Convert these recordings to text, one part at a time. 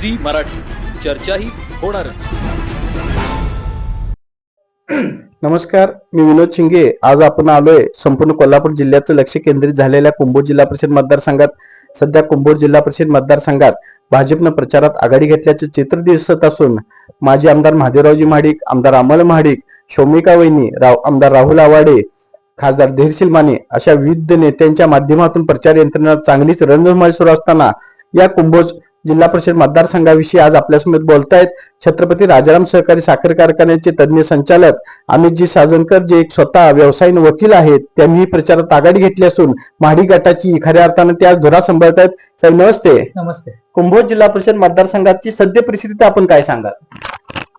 Zee Marathi. चर्चाही होणारच. नमस्कार मी विनोद शिंगे. आज आपण आलोय संपूर्ण कोल्हापूर जिल्ह्याचं लक्ष केंद्रित झालेल्या कुंभोज जिल्हा परिषद मतदारसंघात. सध्या कुंभोज जिल्हा परिषद मतदारसंघात भाजपनं प्रचारात आघाडी घेतल्याचे चित्र दिसत असून माजी आमदार महादेवरावजी महाडिक आमदार अमल महाडिक शौमिका वैनी राव आमदार राहुल आवाडे खासदार धीरशील माने अशा विविध नेत्यांच्या माध्यमातून प्रचार यंत्रणा चांगलीच रणधुमाळी सुरू असताना या कुंभोज जिल्हा परिषद मतदारसंघाविषयी आज आपल्यासमोर बोलतायत छत्रपती राजाराम सहकारी साखर कारखान्याचे तज्ज्ञ संचालक अमितजी साजनकर जे एक स्वतः व्यवसायीन वकील आहेत. त्यांनी प्रचारात आघाडी घेतली असून माडी गटाची खऱ्या अर्थानं ते आज धुरा सांभाळतायत. साहेब नमस्ते. नमस्ते. कुंभोज जिल्हा परिषद मतदारसंघाची सद्य परिस्थिती आपण काय सांगाल?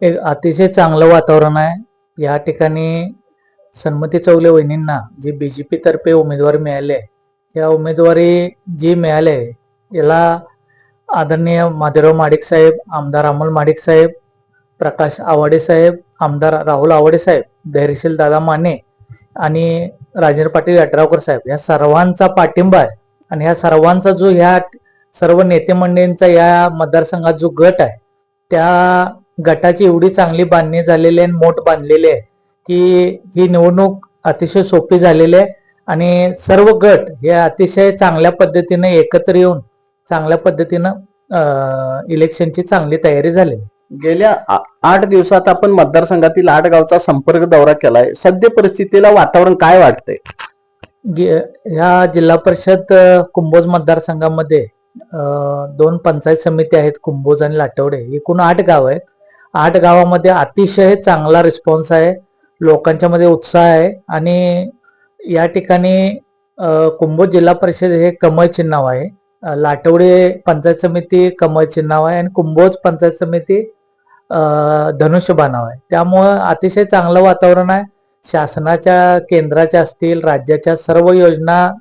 एक अतिशय चांगलं वातावरण आहे. या ठिकाणी सन्मती चौले वहिनींना जी बीजेपी तर्फे उमेदवारी मिळाली या उमेदवारी जी मिळाली याला आदरणीय माधवराव माडिक साहेब आमदार अमोल माडिक साहेब प्रकाश आवाडे साहेब आमदार राहुल आवाडे साहेब धैर्यशील दादा माने आणि राजेंद्र पाटील यड्रावकर साहेब. या सर्वांचा पाठिंबा आहे आणि ह्या सर्वांचा जो ह्या सर्व नेते मंडळींचा या मतदारसंघात जो गट आहे त्या गटाची एवढी चांगली बांधणी झालेली आहे मोठ बांधलेली आहे की ही निवडणूक अतिशय सोपी झालेली आहे आणि सर्व गट हे अतिशय चांगल्या पद्धतीने एकत्र येऊन चांगल्या पद्धतीनं इलेक्शनची चांगली तयारी झाली. गेल्या आठ दिवसात आपण मतदारसंघातील आठ गावचा संपर्क दौरा केलाय. सद्य परिस्थितीला वातावरण काय वाटतंय? ह्या जिल्हा परिषद कुंभोज मतदारसंघामध्ये दोन पंचायत समिती आहेत कुंभोज आणि लाटवडे. एकूण आठ गाव आहेत. आठ गावामध्ये अतिशय चांगला रिस्पॉन्स आहे. लोकांच्या मध्ये उत्साह आहे. आणि या ठिकाणी कुंभोज जिल्हा परिषद हे कमळ नाव आहे. लाटवडे पंचायत समिती कमळचे नाव आहे आणि कुंभोज पंचायत समिती धनुष्यबा नाव आहे. त्यामुळं अतिशय चांगलं वातावरण आहे. शासनाच्या केंद्राच्या असतील राज्याच्या सर्व योजना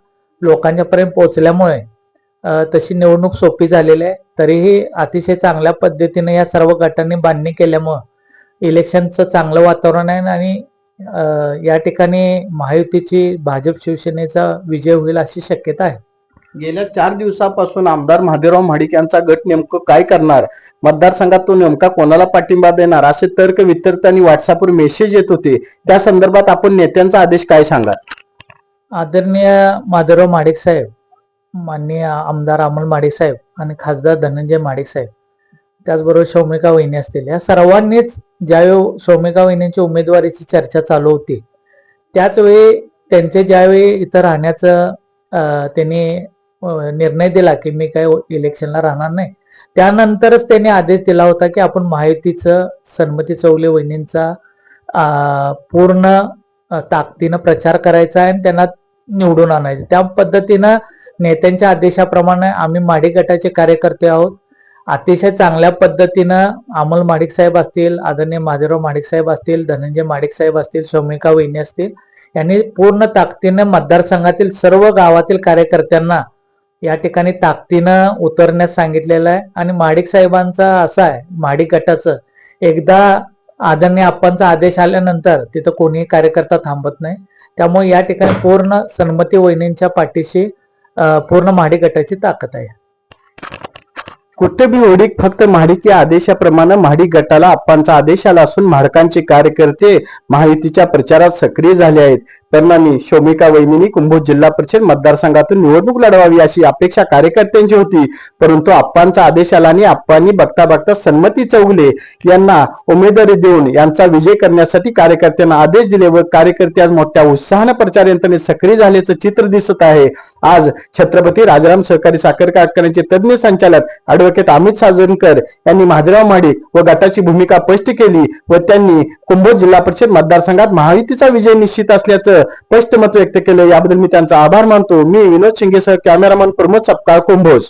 लोकांच्यापर्यंत पोहोचल्यामुळे तशी निवडणूक सोपी झालेली आहे. तरीही अतिशय चांगल्या पद्धतीने या सर्व गटांनी बांधणी केल्यामुळं इलेक्शनचं चांगलं वातावरण आहे आणि या ठिकाणी महायुतीची भाजप शिवसेनेचा विजय होईल अशी शक्यता आहे. गेल्या चार दिवसापासून आमदार महादेवराव महाडिक यांचा गट नेमकं काय करणार? मतदारसंघात तो नेमका कोणाला पाठिंबा देणार? असे तर्क वितर्क आणि व्हॉट्सअपवर मेसेज येत होते. त्या संदर्भात आपण नेत्यांचा आदेश काय सांगाल? आदरणीय माधवराव माडिक साहेब माननीय आमदार अमोल माडिक साहेब आणि खासदार धनंजय माडिक साहेब त्याचबरोबर सौमिका वहिनी असतील. या सर्वांनीच ज्यावेळी सौमिका वहिनींची उमेदवारीची चर्चा चालू होती त्याच वेळी त्यांचे ज्यावेळी इथं राहण्याचं त्यांनी निर्णय दिला की मी काय इलेक्शनला राहणार नाही. त्यानंतरच त्यांनी आदेश दिला होता की आपण माहितीचं सन्मती चौले वहिनींचा पूर्ण ताकदीनं प्रचार करायचा आहे आणि त्यांना निवडून आणायचं. त्या पद्धतीनं नेत्यांच्या आदेशाप्रमाणे आम्ही माडी गटाचे कार्यकर्ते आहोत. अतिशय चांगल्या पद्धतीनं अमोल माडिक साहेब असतील आदरणीय महादेवराव माडिक साहेब असतील धनंजय माडिक साहेब असतील सौमिका वहिनी असतील यांनी पूर्ण ताकदीनं मतदारसंघातील सर्व गावातील कार्यकर्त्यांना या ठिकाणी ताकदीनं उतरण्यास सांगितलेलं आहे. आणि माडिक साहेबांचा असा आहे माडिक गटाचं. एकदा आदरणीय आप्पांचा आदेश आल्यानंतर तिथं कोणीही कार्यकर्ता थांबत नाही. त्यामुळे या ठिकाणी पूर्ण सन्मती वहिनींच्या पाठीशी पूर्ण माडी गटाची ताकद आहे. कुठे बी ओढीक फक्त महाडिक आदेशाप्रमाणे महाडिक गटाला आप्पांचा आदेश आला असून महाडकांचे कार्यकर्ते महायुतीच्या प्रचारात सक्रिय झाले आहेत. परिणामी शोमिका वहिनी कुंभोज जिल्हा परिषद मतदारसंघातून निवडणूक लढवावी अशी अपेक्षा कार्यकर्त्यांची होती. परंतु आप्पांचा आदेश आला आणि आप्पांनी बघता बघता सन्मती चौगले यांना उमेदवारी देऊन यांचा विजय करण्यासाठी कार्यकर्त्यांना आदेश दिले व कार्यकर्ते आज मोठ्या उत्साहानं प्रचार यंत्रणे सक्रिय झाल्याचं चित्र दिसत आहे. आज छत्रपती राजाराम सहकारी साखर कारखान्याचे तज्ज्ञ संचालक ऍडव्होकेट अमित साजनकर यांनी महादेराव माडिक व गटाची भूमिका स्पष्ट केली व त्यांनी कुंभोज जिल्हा परिषद मतदारसंघात महायुतीचा विजय निश्चित असल्याचं स्पष्ट मत व्यक्त केलं. याबद्दल मी त्यांचा आभार मानतो. मी विनोद शिंगेसह कॅमेरामन प्रमोद सपकाळ कुंभोज.